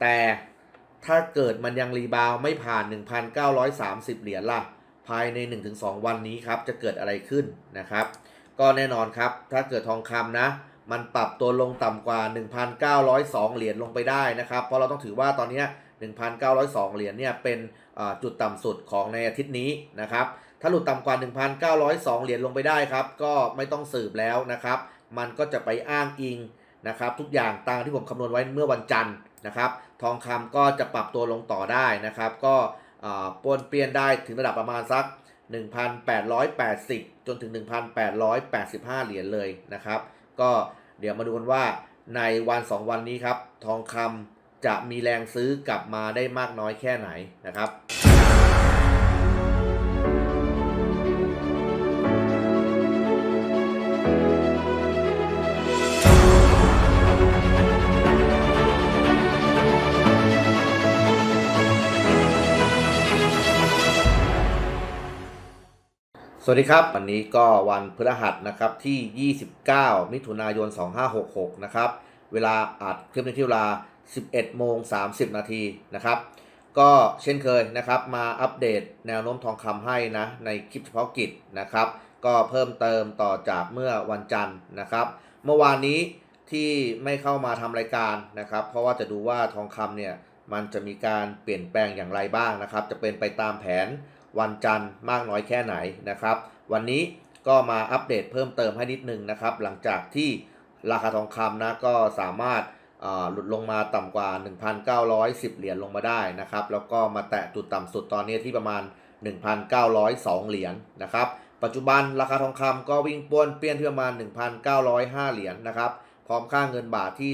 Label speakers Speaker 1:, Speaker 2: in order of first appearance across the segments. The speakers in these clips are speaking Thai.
Speaker 1: แต่ถ้าเกิดมันยังรีบาวไม่ผ่าน 1,930 เหรียญล่ะ ภายใน 1-2 วันนี้ครับ จะเกิดอะไรขึ้นนะครับ ก็แน่นอนครับ ถ้าเกิดทองคำนะ มันปรับตัวลงต่ำกว่า 1,902 เหรียญลงไปได้นะครับ เพราะเราต้องถือว่าตอนนี้1,902 เหรียญเนี่ยเป็นจุดต่ำสุดของในอาทิตย์นี้นะครับ ถ้าหลุดต่ำกว่า 1,902 เหรียญลงไปได้ครับ ก็ไม่ต้องสืบแล้วนะครับ มันก็จะไปอ้างอิงนะครับ ทุกอย่างตามที่ผมคำนวณไว้เมื่อวันจันทร์ นะครับทองคำก็จะปรับตัวลงต่อได้นะครับ ก็ปนเปลี่ยนได้ถึงระดับประมาณสัก 1,880 จนถึง 1,885 เหรียญเลยนะครับ ก็เดี๋ยวมาดูกันว่าในวัน 2 วันนี้ครับ ทองคำจะมีแรงซื้อกลับมาได้มากน้อยแค่ไหนนะครับ วัสดีครับ วันนี้ก็วันพฤหัสนะครับที่ 29 มิถุนายน 2566 นะครับ เวลาอัดคลิปในที่เวลา 11 โมง 30 นาทีนะครับ ก็เช่นเคยนะครับมาอัปเดตแนวโน้มทองคำให้นะในคลิปเฉพาะกิจนะครับ ก็เพิ่มเติมต่อจากเมื่อวันจันทร์นะครับ เมื่อวานนี้ที่ไม่เข้ามาทำรายการนะครับ เพราะว่าจะดูว่าทองคำเนี่ยมันจะมีการเปลี่ยนแปลงอย่างไรบ้างนะครับ จะเป็นไปตามแผน วันจันทร์มากน้อยแค่ไหนนะครับ วันนี้ก็มาอัปเดตเพิ่มเติมให้นิดนึงนะครับ หลังจากที่ราคาทองคำนะก็สามารถหลุดลงมาต่ำกว่า 1,910 เหรียญลงมาได้นะครับ แล้วก็มาแตะจุดต่ำสุดตอนนี้ที่ประมาณ 1,902 เหรียญนะครับ ปัจจุบันราคาทองคำก็วิ่งป้วนเปี้ยนที่ประมาณ 1,905 เหรียญนะครับ พร้อมค่าเงินบาทที่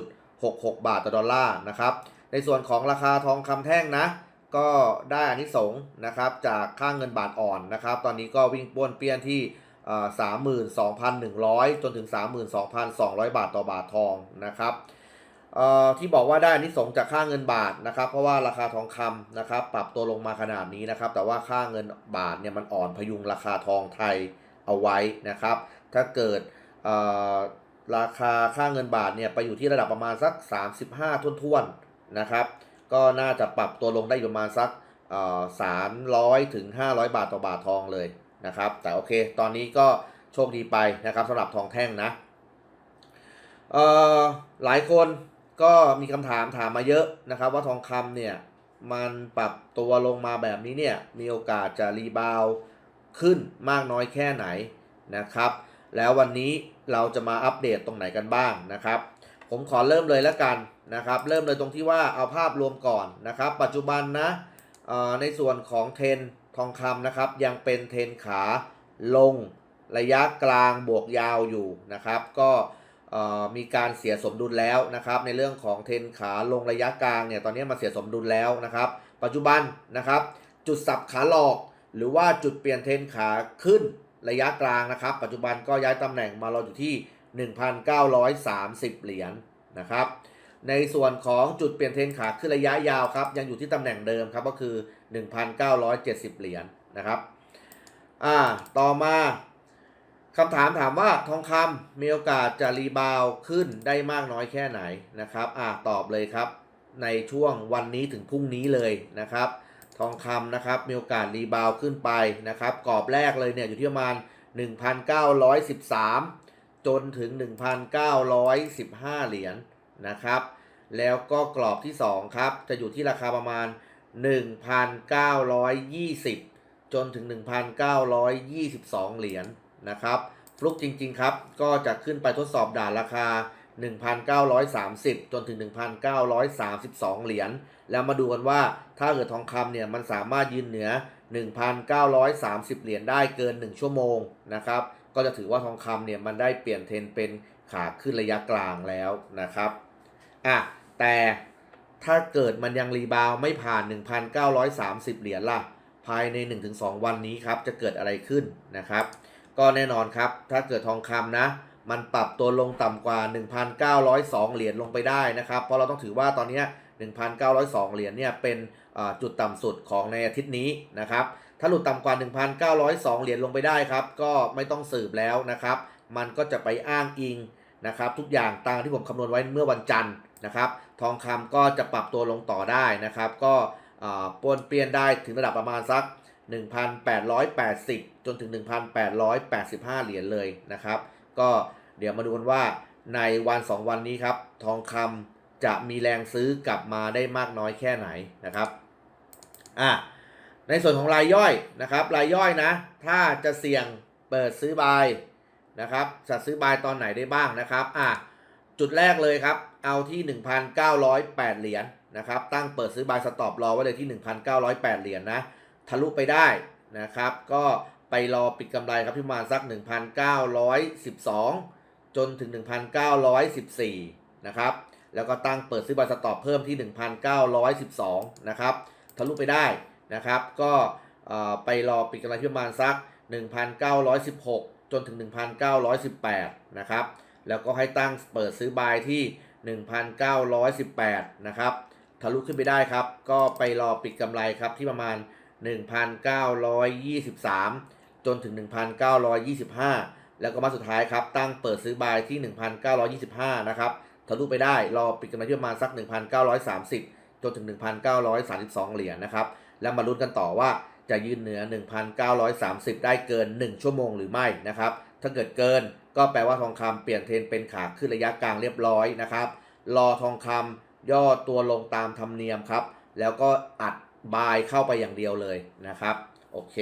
Speaker 1: 35.66 บาทต่อดอลลาร์นะครับ ในส่วนของราคาทองคำแท่งนะ ก็ได้อานิสงส์นะครับจากค่าเงินบาทอ่อนนะครับ ตอนนี้ก็วิ่งป้วนเปี้ยนที่สามหมื่นสองพันหนึ่งร้อยจนถึงสามหมื่นสองพันสองร้อยบาทต่อบาททองนะครับที่บอกว่าได้อนิสงส์จากค่าเงินบาทนะครับ เพราะว่าราคาทองคำนะครับปรับตัวลงมาขนาดนี้นะครับ แต่ว่าค่าเงินบาทเนี่ยมันอ่อนพยุงราคาทองไทยเอาไว้นะครับ ถ้าเกิดราคาค่าเงินบาทเนี่ยไปอยู่ที่ระดับประมาณสัก 35 ท้วนๆนะครับ ก็น่าจะปรับตัวลงได้อยู่ประมาณสักสามร้อยถึงห้าร้อยบาทต่อบาททองเลยนะครับ แต่โอเค ตอนนี้ก็โชคดีไปนะครับสำหรับทองแท่งนะเอ่อหลายคนก็มีคำถามถามมาเยอะนะครับ ว่าทองคำเนี่ยมันปรับตัวลงมาแบบนี้เนี่ยมีโอกาสจะรีบาวขึ้นมากน้อยแค่ไหนนะครับ แล้ววันนี้เราจะมาอัปเดตตรงไหนกันบ้างนะครับ ผมขอเริ่มเลยแล้วกันนะครับ เริ่มเลยตรงที่ว่าเอาภาพรวมก่อนนะครับ ปัจจุบันนะในส่วนของเทนทองคำนะครับ ยังเป็นเทนขาลงระยะกลางบวกยาวอยู่นะครับ ก็มีการเสียสมดุลแล้วนะครับ ในเรื่องของเทนขาลงระยะกลางเนี่ยตอนนี้มาเสียสมดุลแล้วนะครับ ปัจจุบันนะครับ จุดสับขาหลอก หรือว่าจุดเปลี่ยนเทนขาขึ้นระยะกลางนะครับ ปัจจุบันก็ย้ายตำแหน่งมาเราอยู่ที่ 1,930 เหรียญนะครับ ในส่วนของจุดเปลี่ยนเทรนขาขึ้นระยะยาวครับ ยังอยู่ที่ตำแหน่งเดิมครับก็คือ 1,970 เหรียญนะครับ อ่า ต่อมาคำถามถามว่าทองคำมีโอกาสจะรีบาวขึ้นได้มากน้อยแค่ไหนนะครับ อ่า ตอบเลยครับ ในช่วงวันนี้ถึงพรุ่งนี้เลยนะครับ ทองคำนะครับมีโอกาสรีบาวขึ้นไปนะครับ กรอบแรกเลยเนี่ยอยู่ที่ประมาณ1,913 จนถึง 1,915 เหรียญนะครับ แล้วก็กรอบที่ 2 ครับ จะอยู่ที่ราคาประมาณ 1,920 จนถึง 1,922 เหรียญนะครับ ฟลุกจริง ๆ ครับ ก็จะขึ้นไปทดสอบด่านราคา 1,930 จนถึง 1,932 เหรียญ แล้วมาดูกันว่าถ้าเกิดทองคำเนี่ยมันสามารถยืนเหนือ 1,930 เหรียญได้เกิน 1 ชั่วโมงนะครับ ก็จะถือว่าทองคำเนี่ยมันได้เปลี่ยนเทรนเป็นขาขึ้นระยะกลางแล้วนะครับอะแต่ถ้าเกิดมันยังรีบาวไม่ผ่าน 1,930 เหรียญล่ะ ภายใน 1-2 วันนี้ครับ จะเกิดอะไรขึ้นนะครับ ก็แน่นอนครับ ถ้าเกิดทองคำนะ มันปรับตัวลงต่ำกว่า 1,902 เหรียญลงไปได้นะครับ เพราะเราต้องถือว่าตอนนี้ 1,902 เหรียญเนี่ยเป็นจุดต่ำสุดของในอาทิตย์นี้นะครับ ถ้าหลุดต่ำกว่า 1,902 เหรียญลงไปได้ครับ ก็ไม่ต้องสืบแล้วนะครับ มันก็จะไปอ้างอิงนะครับ ทุกอย่างตามที่ผมคำนวณไว้เมื่อวันจันทร์นะครับ ทองคำก็จะปรับตัวลงต่อได้นะครับ ก็ปนเปลี่ยนได้ถึงระดับประมาณสัก 1,880 จนถึง 1,885 เหรียญเลยนะครับ ก็เดี๋ยวมาดูกันว่าในวัน 2 วันนี้ครับ ทองคำจะมีแรงซื้อกลับมาได้มากน้อยแค่ไหนนะครับ อะ ในส่วนของรายย่อยนะครับรายย่อยนะ ถ้าจะเสี่ยงเปิดซื้อบายนะครับจะซื้อบายตอนไหนได้บ้างนะครับอะจุดแรกเลยครับ เอาที่ 1,908 เหรียญนะครับ ตั้งเปิดซื้อบายสต็อปรอไว้เลยที่ 1,908 เหรียญนะทะลุไปได้นะครับ ก็ไปรอปิดกำไรครับที่ประมาณสัก 1,912 จนถึง 1,914 นะครับ แล้วก็ตั้งเปิดซื้อบายสต็อปเพิ่มที่ 1,912 นะครับ ทะลุไปได้ นะครับ ก็ไปรอปิดกำไรที่ประมาณสัก 1,916 จนถึง 1,918 นะครับ แล้วก็ให้ตั้งเปิดซื้อบายที่ 1,918 นะครับ ทะลุขึ้นไปได้ครับ ก็ไปรอปิดกำไรครับที่ประมาณ 1,923 จนถึง 1,925 แล้วก็มาสุดท้ายครับ ตั้งเปิดซื้อบายที่ 1,925 นะครับทะลุไปได้ รอปิดกำไรที่ประมาณสัก 1,930 จนถึง 1,932 เหรียญนะครับ แล้วมาลุ้นกันต่อว่าจะยืนเหนือ 1,930 ได้เกิน 1 ชั่วโมงหรือไม่นะครับ ถ้าเกิดเกินก็แปลว่าทองคำเปลี่ยนเทรนเป็นขาขึ้นระยะกลางเรียบร้อยนะครับ รอทองคำย่อตัวลงตามธรรมเนียมครับ แล้วก็อัดบายเข้าไปอย่างเดียวเลยนะครับ โอเค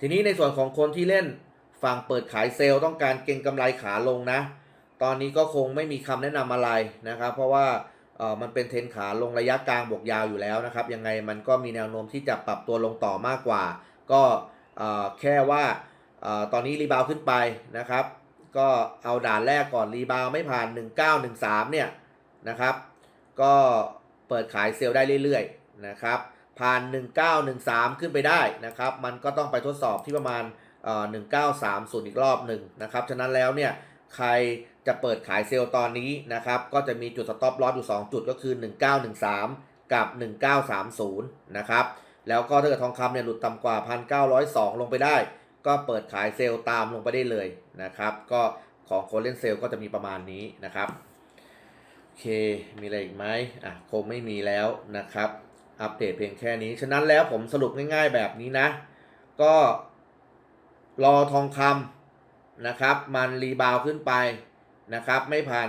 Speaker 1: ทีนี้ในส่วนของคนที่เล่นฝั่งเปิดขายเซลล์ต้องการเก็งกำไรขาลงนะ ตอนนี้ก็คงไม่มีคำแนะนำอะไรนะครับ เพราะว่า เออมันเป็นเทรนขาลงระยะกลางบวกยาวอยู่แล้วนะครับ ยังไงมันก็มีแนวโน้มที่จะปรับตัวลงต่อมากกว่า ก็เออแค่ว่าเออตอนนี้รีบาวขึ้นไปนะครับ ก็เอาด่านแรกก่อนรีบาวไม่ผ่าน 1913 เนี่ยนะครับ ก็เปิดขายเซลล์ได้เรื่อยๆนะครับ ผ่าน 1913 ขึ้นไปได้นะครับ มันก็ต้องไปทดสอบที่ประมาณเอ่อ1930 อีกรอบหนึ่งนะครับ ฉะนั้นแล้วเนี่ย ใครจะเปิดขายเซลล์ตอนนี้นะครับ ก็จะมีจุดสต็อปลอสอยู่ 2 จุดก็คือ 1913 กับ 1930 นะครับ แล้วก็ถ้าเกิดทองคำเนี่ยหลุดต่ำกว่า 1,902 ลงไปได้ ก็เปิดขายเซลล์ตามลงไปได้เลยนะครับ ก็ของคนเล่นเซลล์ก็จะมีประมาณนี้นะครับ โอเค มีอะไรอีกไหมอะ คงไม่มีแล้วนะครับ อัปเดตเพียงแค่นี้ ฉะนั้นแล้วผมสรุปง่ายๆแบบนี้นะ ก็รอทองคำ นะครับ มันรีบาวขึ้นไปนะครับ ไม่ผ่าน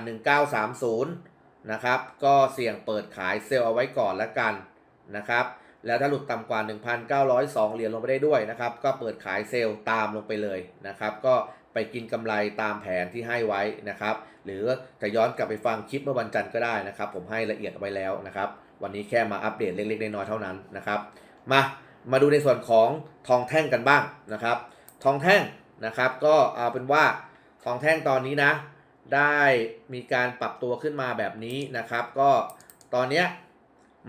Speaker 1: 1930 นะครับ ก็เสี่ยงเปิดขายเซลล์เอาไว้ก่อนละกันนะครับ แล้วถ้าหลุดต่ำกว่า 1,902 เหรียญลงไปได้ด้วยนะครับ ก็เปิดขายเซลล์ตามลงไปเลยนะครับ ก็ไปกินกำไรตามแผนที่ให้ไว้นะครับ หรือจะย้อนกลับไปฟังคลิปเมื่อวันจันทร์ก็ได้นะครับ ผมให้ละเอียดไว้แล้วนะครับ วันนี้แค่มาอัปเดตเล็กๆน้อยๆเท่านั้นนะครับ มามาดูในส่วนของทองแท่งกันบ้างนะครับ ทองแท่ง นะครับ ก็เอาเป็นว่าทองแท่งตอนนี้นะ ได้มีการปรับตัวขึ้นมาแบบนี้นะครับ ก็ตอนเนี้ย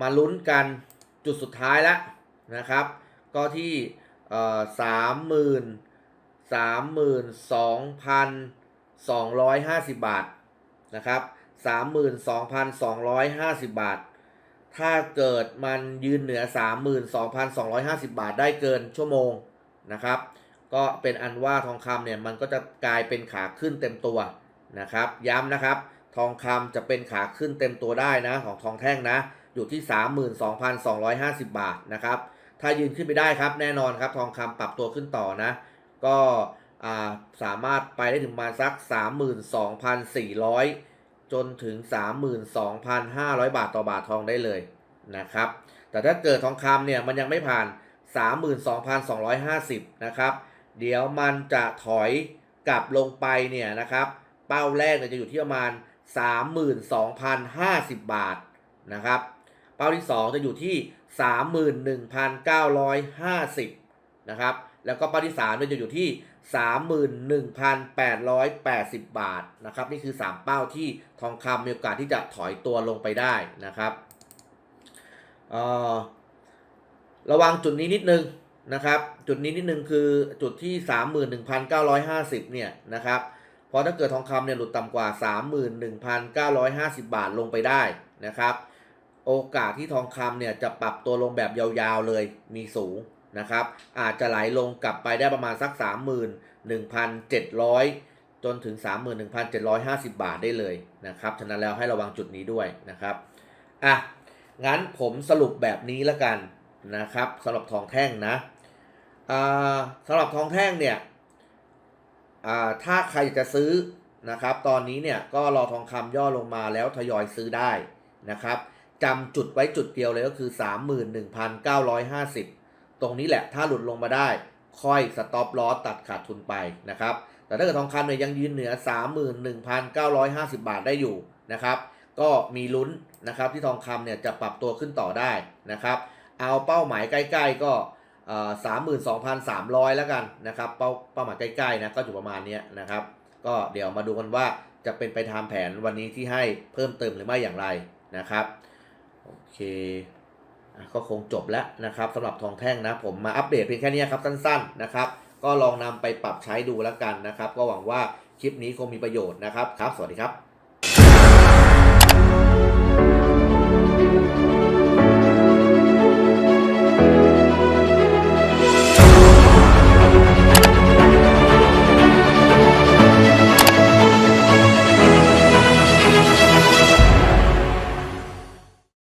Speaker 1: มาลุ้นกันจุดสุดท้ายแล้วนะครับ ก็ที่สามหมื่นสามหมื่นสองพันสองร้อยห้าสิบบาทนะครับสามหมื่นสองพันสองร้อยห้าสิบบาท ถ้าเกิดมันยืนเหนือ32,250บาทได้เกินชั่วโมงนะครับ ก็เป็นอันว่าทองคำเนี่ยมันก็จะกลายเป็นขาขึ้นเต็มตัวนะครับ ย้ำนะครับ ทองคำจะเป็นขาขึ้นเต็มตัวได้นะของทองแท่งนะ อยู่ที่ 32,250 บาทนะครับ ถ้ายืนขึ้นไปได้ครับแน่นอนครับทองคำปรับตัวขึ้นต่อนะ ก็อ่าสามารถไปได้ถึงมาสัก 32,400 จนถึง 32,500 บาทต่อบาททองได้เลยนะครับ แต่ถ้าเกิดทองคำเนี่ยมันยังไม่ผ่าน 32,250 นะครับ เดี๋ยวมันจะถอยกลับลงไปเนี่ยนะครับ เป้าแรกเนี่ยจะอยู่ที่ประมาณ 32,050 บาทนะครับ เป้าที่ 2 จะอยู่ที่ 31,950นะครับ แล้วก็เป้าที่3เนี่ยจะอยู่ที่31,880 บาทนะครับ นี่คือ 3 เป้าที่ทองคำมีโอกาสที่จะถอยตัวลงไปได้นะครับ ระวังจุดนี้นิดนึง นะครับ จุดนี้นิดนึงคือจุดที่ 31,950 เนี่ยนะครับเพราะถ้าเกิดทองคำเนี่ยหลุดต่ำกว่า 31,950 บาทลงไปได้นะครับ โอกาสที่ทองคำเนี่ยจะปรับตัวลงแบบยาวๆเลยมีสูงนะครับ อาจจะไหลลงกลับไปได้ประมาณสัก 31,700 จนถึง 31,750 บาทได้เลยนะครับ ฉะนั้นแล้วให้ระวังจุดนี้ด้วยนะครับ อะ งั้นผมสรุปแบบนี้แล้วกันนะครับสำหรับทองแท่งนะ สำหรับทองแท่งเนี่ยถ้าใครจะซื้อนะครับ ตอนนี้เนี่ยก็รอทองคำย่อลงมาแล้วทยอยซื้อได้นะครับจำจุดไว้จุดเดียวเลยก็คือ 31,950 ตรงนี้แหละถ้าหลุดลงมาได้ ค่อยสต็อปลอสตัดขาดทุนไปนะครับ แต่ถ้าเกิดทองคำเนี่ยยังยืนเหนือ 31,950 บาทได้อยู่นะครับ ก็มีลุ้นนะครับที่ทองคำเนี่ยจะปรับตัวขึ้นต่อได้นะครับ เอาเป้าหมายใกล้ ๆ ก็ สามหมื่นสองพันสามร้อยแล้วกันนะครับเป้าเป้าหมายใกล้ๆนะก็อยู่ประมาณนี้นะครับ ก็เดี๋ยวมาดูกันว่าจะเป็นไปตามแผนวันนี้ที่ให้เพิ่มเติมหรือไม่อย่างไรนะครับโอเคก็คงจบแล้วนะครับสำหรับทองแท่งนะผมมาอัปเดตเพียงแค่นี้ครับสั้นๆนะครับก็ลองนำไปปรับใช้ดูแล้วกันนะครับ ก็หวังว่าคลิปนี้คงมีประโยชน์นะครับครับ สวัสดีครับ